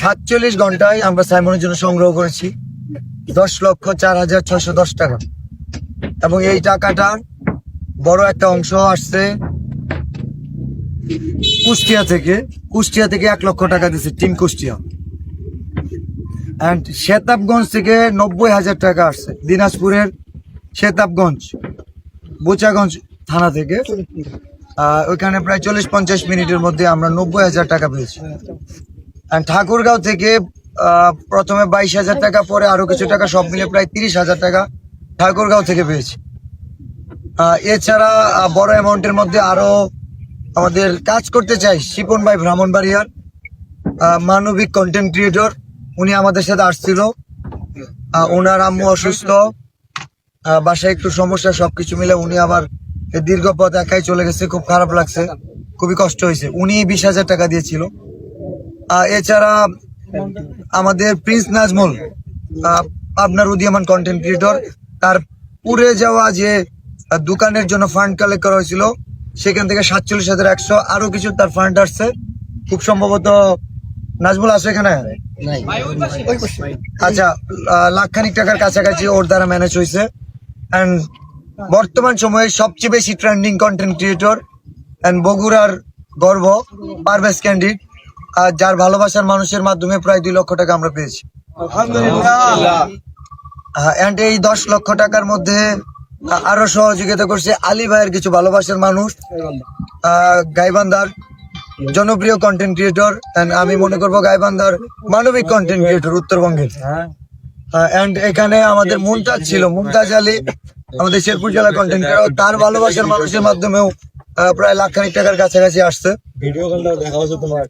সাতচল্লিশ ঘন্টায় আমরা সাইমনের জন্য সংগ্রহ করেছি। দশ লক্ষ চার হাজার ছয়শো দশ টাকা। এবং এই টাকাটার বড় একটা অংশ আসছে কুষ্টিয়া থেকে। কুষ্টিয়া থেকে এক লক্ষ টাকা দিচ্ছে টিম কুষ্টিয়া। অ্যান্ড শেতাবগঞ্জ থেকে নব্বই হাজার টাকা আসছে। দিনাজপুরের শেতাবগঞ্জ বোচাগঞ্জ থানা থেকে। ওইখানে প্রায় চল্লিশ পঞ্চাশ মিনিটের মধ্যে আমরা নব্বই হাজার টাকা পেয়েছি। ঠাকুরগাঁও থেকে প্রথমে বাইশ হাজার টাকা পরে আরও কিছু টাকা সব মিলে প্রায় তিরিশ হাজার টাকা ঠাকুরগাঁও থেকে পেয়েছি। এছাড়া বড় অ্যামাউন্টের মধ্যে আরও আমাদের কাজ করতে চাই শিপন ভাই ব্রাহ্মণবাড়িয়ার মানবিক কন্টেন্ট ক্রিয়েটর উনি আমাদের সাথে আসছিল। ওনার আম্মু অসুস্থ। বাসায় একটু সমস্যা সবকিছু মিলে উনি আবার দীর্ঘ পথ একাই চলে গেছে। খুব খারাপ লাগছে। খুবই কষ্ট হয়েছে। উনি বিশ হাজার টাকা দিয়েছিল। এছাড়া আমাদের প্রিন্স নাজমুল আপনার উদীয়মান কন্টেন্ট ক্রিয়েটর তার পুড়ে যাওয়া যে দোকানের জন্য ফান্ড কালেক্ট করা হয়েছিল সেখান থেকে সাতচল্লিশ হাজার একশো আরও কিছু তার ফান্ড আসছে। খুব সম্ভবত নাজমুল আছে এখানে? আচ্ছা লাখখানিক টাকার কাছাকাছি ওর দ্বারা ম্যানেজ হয়েছে। অ্যান্ড বর্তমান সময়ে সবচেয়ে বেশি ট্রেন্ডিং কন্টেন্ট ক্রিয়েটর অ্যান্ড বগুড়ার গর্ব পারভেজ ক্যান্ডিড আর যার ভালোবাসার মানুষের মাধ্যমে প্রায় দুই লক্ষ টাকা আমরা পেয়েছি। এই দশ লক্ষ টাকার মধ্যে আরও সহযোগিতা করছে আলী ভাইয়ের কিছু ভালোবাসার মানুষ। গাইবান্ধার জনপ্রিয় কন্টেন্ট ক্রিয়েটর আমি মনে করব গাইবান্ধার মানবিক কন্টেন্ট ক্রিয়েটর উত্তরবঙ্গের এখানে আমাদের মুমতাজ ছিল, মুমতাজ আলী আমাদের শেরপুর জেলা কন্টেন্ট ক্রিয়েটর তার ভালোবাসার মানুষের মাধ্যমেও প্রায় লাখ খানিক টাকার কাছাকাছি আসছে। ভিডিও দেখা হচ্ছে তোমার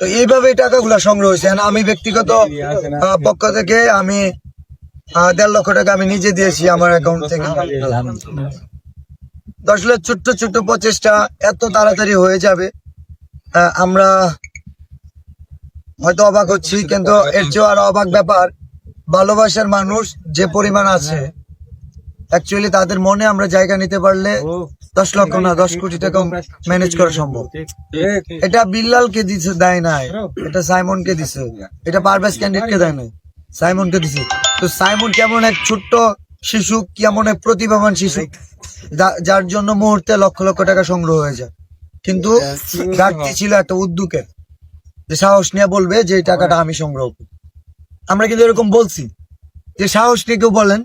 তো এইভাবে এই টাকাগুলো সংগ্রহ হয়েছে। আমি ব্যক্তিগত পক্ষ থেকে আমি দেড় লক্ষ টাকা আমি নিজে দিয়েছি আমার অ্যাকাউন্ট থেকে। দশ আসলে ছোট্ট ছোট্ট প্রচেষ্টা এত তাড়াতাড়ি হয়ে যাবে আমরা হয়তো অবাক হচ্ছি কিন্তু এর চেয়েও আরও অবাক ব্যাপার ভালোবাসার মানুষ যে পরিমাণ আছে অ্যাকচুয়ালি তাদের মনে আমরা জায়গা নিতে পারলে দশ লক্ষ না দশ কোটি টাকা ম্যানেজ করা সম্ভব। এটা বিল্লালকে দিছে দেয় নাই। এটা সাইমনকে দিছে। এটা পারভেজ ক্যান্ডিডেটকে দেয় নাই। সাইমনকে দিছে। তো সাইমন কেমন এক ছোট্ট শিশু কেমন এক প্রতিভাবান শিশু যার জন্য মুহূর্তে লক্ষ লক্ষ টাকা সংগ্রহ হয়ে যায়। কিন্তু ঘাটতি ছিল একটা উদ্যোগের যে সাহস নিয়ে বলবে যে এই টাকাটা আমি সংগ্রহ করি। আমরা কিন্তু এরকম বলছি যে সাহস নিয়ে কেউ বলেন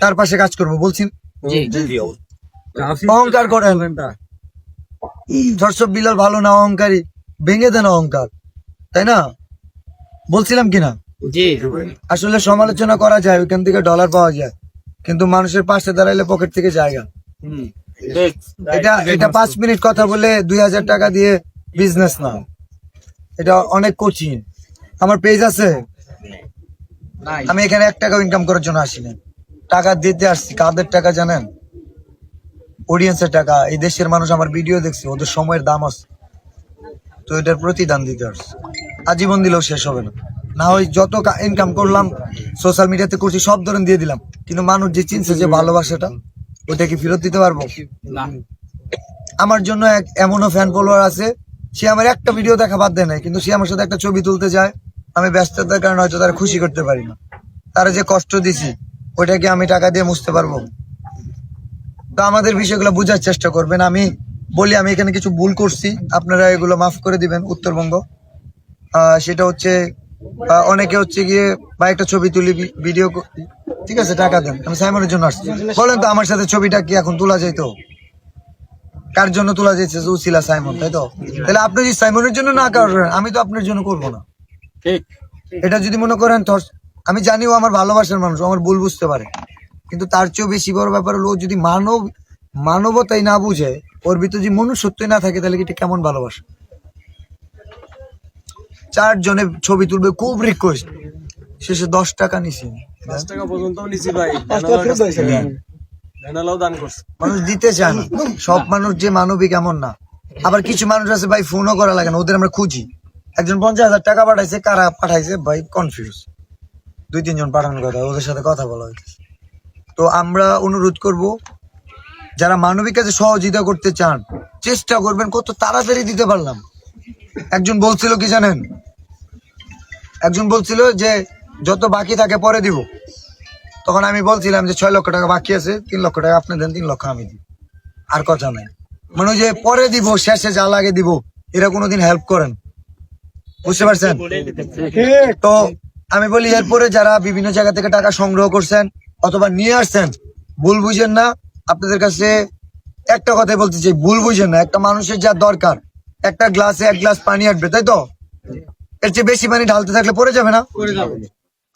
তার পাশে কাজ করব বলছি। অহংকার করেন। দর্শক বিলাল ভালো না অহংকারী? ভেঙে দেন অহংকার তাই না? বলছিলাম কিনা আসলে সমালোচনা করা যায় ওইখান থেকে ডলার পাওয়া যায়। কিন্তু মানুষের পাশে দাঁড়াইলে পকেট থেকে জায়গা। এটা এটা পাঁচ মিনিট কথা বলে দুই হাজার টাকা দিয়ে বিজনেস না। এটা অনেক কঠিন। আমার পেজ আছে? আমি এখানে এক টাকা ইনকাম করার জন্য আসিনি। টাকা দিতে আসছি কাদের টাকা জানেন? অডিয়েন্সের টাকা এই দেশের মানুষ আমার ভিডিও দেখছে ওদের সময়ের দাম আছে। তো এটার প্রতিদান দিতে আসছে। আজীবন দিলেও শেষ হবে না। না হয় যত ইনকাম করলাম সোশ্যাল মিডিয়াতে করছি সব ধরেন দিয়ে দিলাম। কিন্তু মানুষ যে চিনছে যে ভালোবাসাটা ওটা কি ফেরত দিতে পারব? আমার জন্য এক এমনও ফ্যান ফলোয়ার আছে সে আমার একটা ভিডিও দেখা বাদ দেয় নাই কিন্তু সে আমার সাথে একটা ছবি তুলতে যায়। আমি ব্যস্ততার কারণে হয়তো তারা খুশি করতে পারি না। তারা যে কষ্ট দিছি ওইটাকে আমি টাকা দিয়ে মুছতে পারব। তো আমাদের বিষয়গুলো বোঝার চেষ্টা করবেন। আমি বলি আমি এখানে কিছু ভুল করছি। আপনারা এগুলো মাফ করে দিবেন উত্তরবঙ্গ। আহ, সেটা হচ্ছে অনেকে হচ্ছে গিয়ে বা একটা ছবি তুলি ভিডিও ঠিক আছে টাকা দেন। আমি সাইমনের জন্য আসছি। বলেন তো আমার সাথে ছবিটা কি এখন তোলা যাইতো কার জন্য তোলা যাচ্ছে উসিলা সাইমন তাই তো? তাহলে আপনি যদি সাইমনের জন্য না করেন আমি তো আপনার জন্য করব না। ঠিক। এটা যদি মনে করেন আমি জানি ও আমার ভালোবাসার মানুষ আমার ভুল বুঝতে পারে। কিন্তু তার চেয়েও বেশি বড় ব্যাপার হলো ও যদি মানব মানবতাই না বুঝে ওর ভিতরে যদি মনুষ্যত্বই না থাকে তাহলে কি এটা কেমন ভালোবাসা? চারজনে ছবি তুলবে খুব রিকোয়েস্ট শেষে দশ টাকা নিছি। টাকা পর্যন্ত নিছি ভাই। জানালাও দান করছে। মানুষ দিতে চায় না। সব মানুষ যে মানবিক এমন না। আবার কিছু মানুষ আছে ভাই ফোনও করা লাগে না ওদের আমরা খুঁজি। একজন পঞ্চাশ হাজার টাকা পাঠাইছে কারা পাঠাইছে? ভাই কনফিউজ দুই তিনজন পাঠানোর কথা ওদের সাথে কথা বলা হয়েছে তো আমরা অনুরোধ করব যারা মানবিক কাজে সহযোগিতা করতে চান চেষ্টা করবেন কত তাড়াতাড়ি দিতে পারলাম। একজন বলছিল কি জানেন? একজন বলছিল যে যত বাকি থাকে পরে দিব। তখন আমি বলছিলাম যে ছয় লক্ষ টাকা বাকি আছে তিন লক্ষ টাকা আপনি দেন তিন লক্ষ আমি দিব আর কথা নাই। মানে যে পরে দিব শেষে যা লাগে দিব। এরা কোনোদিন হেল্প করেন। বুঝতে পারছেন? তো আমি বলি এরপরে যারা বিভিন্ন জায়গা থেকে টাকা সংগ্রহ করছেন অথবা নিয়ে আসছেন ভুল বুঝেন না। আপনাদের কাছে একটা কথাই বলতে চাই ভুল বুঝেন না। একটা মানুষের যা দরকার একটা গ্লাসে এক গ্লাস পানি আসবে তাই তো? এর চেয়ে বেশি পানি ঢালতে থাকলে পড়ে যাবে না?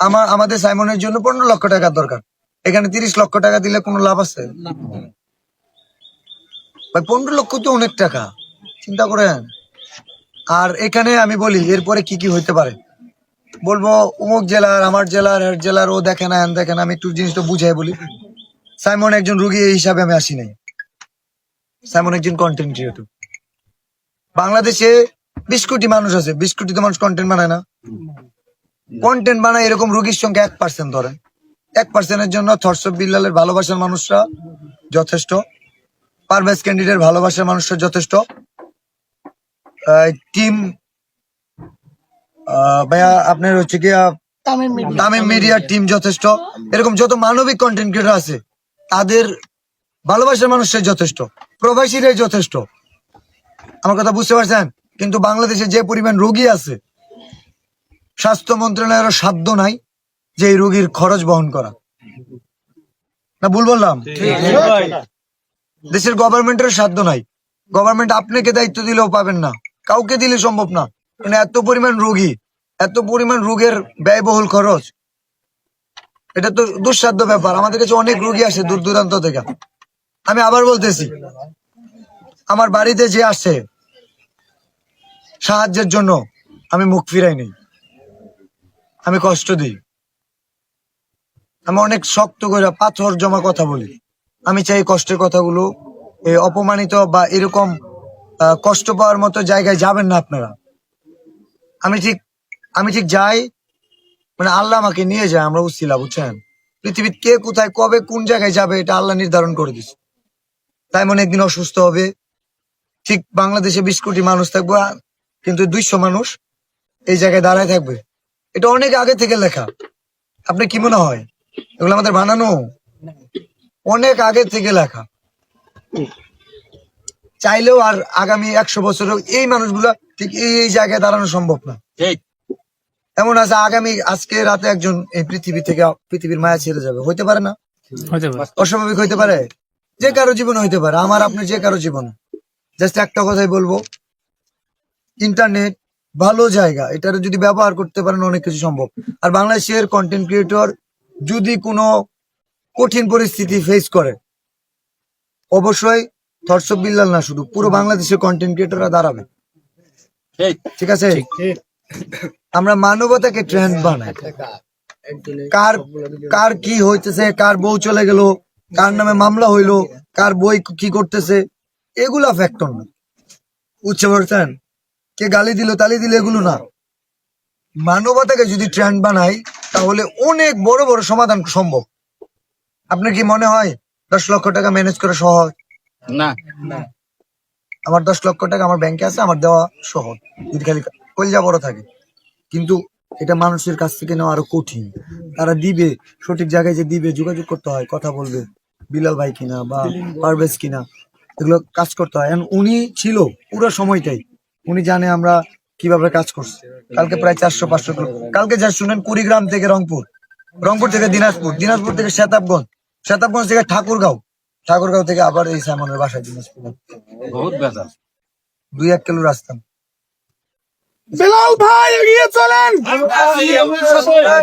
আমার আমাদের সাইমনের জন্য পনেরো লক্ষ টাকার দরকার। এখানে তিরিশ লক্ষ টাকা দিলে কোনো লাভ আছে? ভাই পনেরো লক্ষ তো অনেক টাকা। চিন্তা করেন। আর এখানে আমি বলি এরপরে কি কি হইতে পারে? বলব, অমুক জেলার, আমার জেলার, এর জেলার, ও দেখে না, এন দেখে না, আমি একটু জিনিসটা বুঝাই বলি। সাইমন একজন রুগী, এই হিসাবে আমি আসি নাই। সাইমন একজন কন্টেন্ট ক্রিয়েটর বাংলাদেশে বিশ কোটি মানুষ আছে, বিশ কোটি তো মানুষ কন্টেন্ট বানায় না। কন্টেন্ট বানায় এরকম রুগীর সংখ্যা এক পার্সেন্ট ধরেন। এক পার্সেন্টের জন্য থরসব বিল্লালের ভালোবাসার মানুষরা যথেষ্ট। পারভেজ ক্যান্ডিডেট ভালোবাসার মানুষরা যথেষ্ট। টিম ভাইয়া আপনার হচ্ছে কি তামিম মিডিয়ার টিম যথেষ্ট। এরকম যত মানবিক কন্টেন্ট ক্রিয়েটর আছে তাদের ভালোবাসার মানুষের যথেষ্ট প্রবাসীরাই যথেষ্ট। আমার কথা বুঝতে পারছেন? কিন্তু বাংলাদেশে যে পরিমাণ রোগী আছে স্বাস্থ্য মন্ত্রণালয়ের সাধ্য নাই যে এই রোগীর খরচ বহন করা। না ভুল বললাম? দেশের গভর্নমেন্টের সাধ্য নাই। গভর্নমেন্ট আপনাকে দায়িত্ব দিলেও পাবেন না। কাউকে দিলে সম্ভব না। মানে এত পরিমাণ রোগী এত পরিমাণ রোগের ব্যয়বহুল খরচ। এটা তো দুঃসাধ্য ব্যাপার। আমাদের কাছে অনেক রোগী আসে দূর দূরান্ত থেকে। আমি আবার বলতেছি আমার বাড়িতে যে আসে সাহায্যের জন্য আমি মুখ ফিরাই নেই। আমি কষ্ট দিই। আমি অনেক শক্ত করে পাথর জমা কথা বলি। আমি চাই কষ্টের কথাগুলো এ, অপমানিত বা এরকম কষ্ট পাওয়ার মতো জায়গায় যাবেন না আপনারা। আমি ঠিক আমি ঠিক যাই। মানে আল্লাহ আমাকে নিয়ে যায়, আমরা উচ্ছিলা বুঝছেন? পৃথিবীর কে কোথায়, কবে, কোন জায়গায় যাবে, এটা আল্লাহ নির্ধারণ করে দিচ্ছে তাই মনে একদিন অসুস্থ হবে। ঠিক বাংলাদেশে বিশ কোটি মানুষ থাকবে কিন্তু দুইশো মানুষ এই জায়গায় দাঁড়ায় থাকবে। এটা অনেক আগে থেকে লেখা। আপনি কি মনে হয়? এগুলো আমাদের বানানো? অনেক আগে থেকে লেখা। চাইলেও আর আগামী একশো বছরেও এই মানুষগুলা ঠিক এই এই জায়গায় দাঁড়ানো সম্ভব না। এমন আছে আগামী আজকে রাতে একজন এই পৃথিবী থেকে পৃথিবীর মায়া ছেড়ে যাবে। হইতে পারে না? অস্বাভাবিক হইতে পারে? যে কারও জীবন হইতে পারে। আমার আপনার যে কারও জীবন। জাস্ট একটা কথাই বলব। ইন্টারনেট ভালো জায়গা। এটার যদি ব্যবহার করতে পারেন অনেক কিছু সম্ভব। আর বাংলাদেশের কন্টেন্ট ক্রিয়েটর যদি কোনো কঠিন পরিস্থিতি ফেস করে অবশ্যই থরসব বিল্লাল না শুধু পুরো বাংলাদেশের কন্টেন্ট ক্রিয়েটররা দাঁড়াবে। ঠিক। আছে? আমরা মানবতাকে ট্রেন্ড বানাই। কার কার কি হইতেছে কার বউ চলে গেল কার নামে মামলা হইল কার বই কি করতেছে এগুলা ফ্যাক্টর না বুঝতে পারছেন? কে গালি দিল তালি দিল এগুলো না। মানবতাকে যদি ট্রেন্ড বানাই তাহলে অনেক বড় বড় সমাধান সম্ভব। আপনার কি মনে হয় দশ লক্ষ টাকা ম্যানেজ করা সহজ? না। আমার দশ লক্ষ টাকা আমার ব্যাংকে আছে আমার দেওয়া সহজ। যদি খালি কলজা বড় থাকে। কিন্তু এটা মানুষের কাছ থেকে নেওয়া আরও কঠিন। তারা দিবে সঠিক জায়গায় যে দিবে যোগাযোগ করতে হয় কথা বলবে বিলাল ভাই কিনা বা পারভেজ কিনা এগুলো কাজ করতে হয়। উনি ছিল পুরো সময়টাই। উনি জানে আমরা কীভাবে কাজ করছি। কালকে প্রায় চারশো পাঁচশো কিলো কালকে যা শুনেন কুড়িগ্রাম থেকে রংপুর। রংপুর থেকে দিনাজপুর। দিনাজপুর থেকে শেতাবগঞ্জ শেতাবগঞ্জ থেকে ঠাকুরগাঁও। ঠাকুরগাঁও থেকে আবার এই সামনের বাসায় দিনাজপুর। দুই এক কিলো রাস্তা। বেলাল ভাই এগিয়ে চলেন।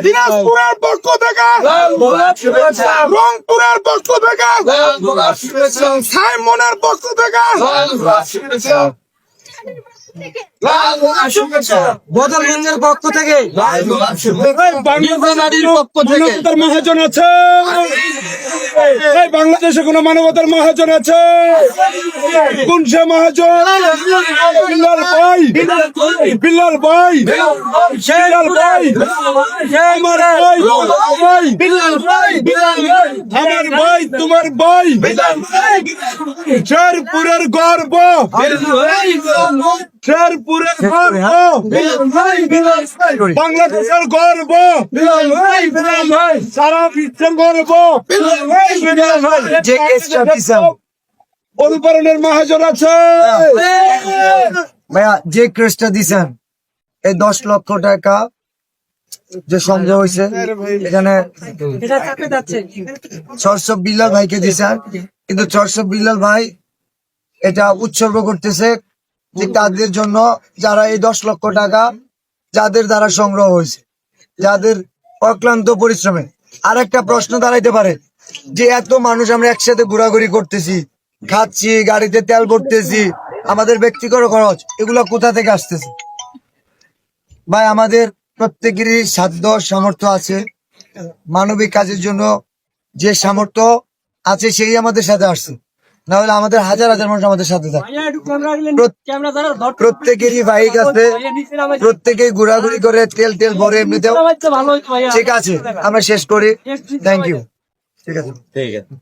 দিনাজপুরের পক্ষ থেকে। রংপুরের পক্ষ থেকে। সাইমনের পক্ষ থেকে। পক্ষ থেকে। পক্ষ থেকে। মহাজন আছে এই বাংলাদেশে কোন মানবতার মহাজন আছে? কোন সে মহাজন? বিল্লাল ভাই। বিল্লাল ভাই। বিল্লাল ভাই। আমার ভাই। আমার ভাই তোমার ভাই। শেরপুরের গর্ব। শেরপুরের শেরপুরে, গর্ব বাংলাদেশের গর্ব। সারা বিশ্বের গর্ব। যে কেসটা দিছেন অনুকরণের মহাজন আছে ভাইয়া যে কেসটা দিছেন এই দশ লক্ষ টাকা যে সংগ্রহ হয়েছে এখানে ছশো বিল্লাল ভাইকে দিছেন কিন্তু ছশো বিল্লাল ভাই এটা উৎসর্গ করতেছে যে তাদের জন্য যারা এই দশ লক্ষ টাকা যাদের দ্বারা সংগ্রহ হয়েছে যাদের অক্লান্ত পরিশ্রমে। আর একটা প্রশ্ন দাঁড়াইতে পারে যে এত মানুষ আমরা একসাথে ঘোরাঘুরি করতেছি খাচ্ছি গাড়িতে তেল ভরতেছি আমাদের ব্যক্তিগত খরচ এগুলো কোথা থেকে আসতেছে? ভাই আমাদের প্রত্যেকেরই সাধ্য সামর্থ্য আছে। মানবিক কাজের জন্য যে সামর্থ্য আছে সেই আমাদের সাথে আসছে। না হলে আমাদের হাজার হাজার মানুষ আমাদের সাথে থাকে। প্রত্যেকেরই বাইক আছে। প্রত্যেকেই ঘোরাঘুরি করে তেল তেল ভরে এমনিতেও ঠিক আছে আমরা শেষ করি। থ্যাংক ইউ ঠিক আছে। ঠিক আছে।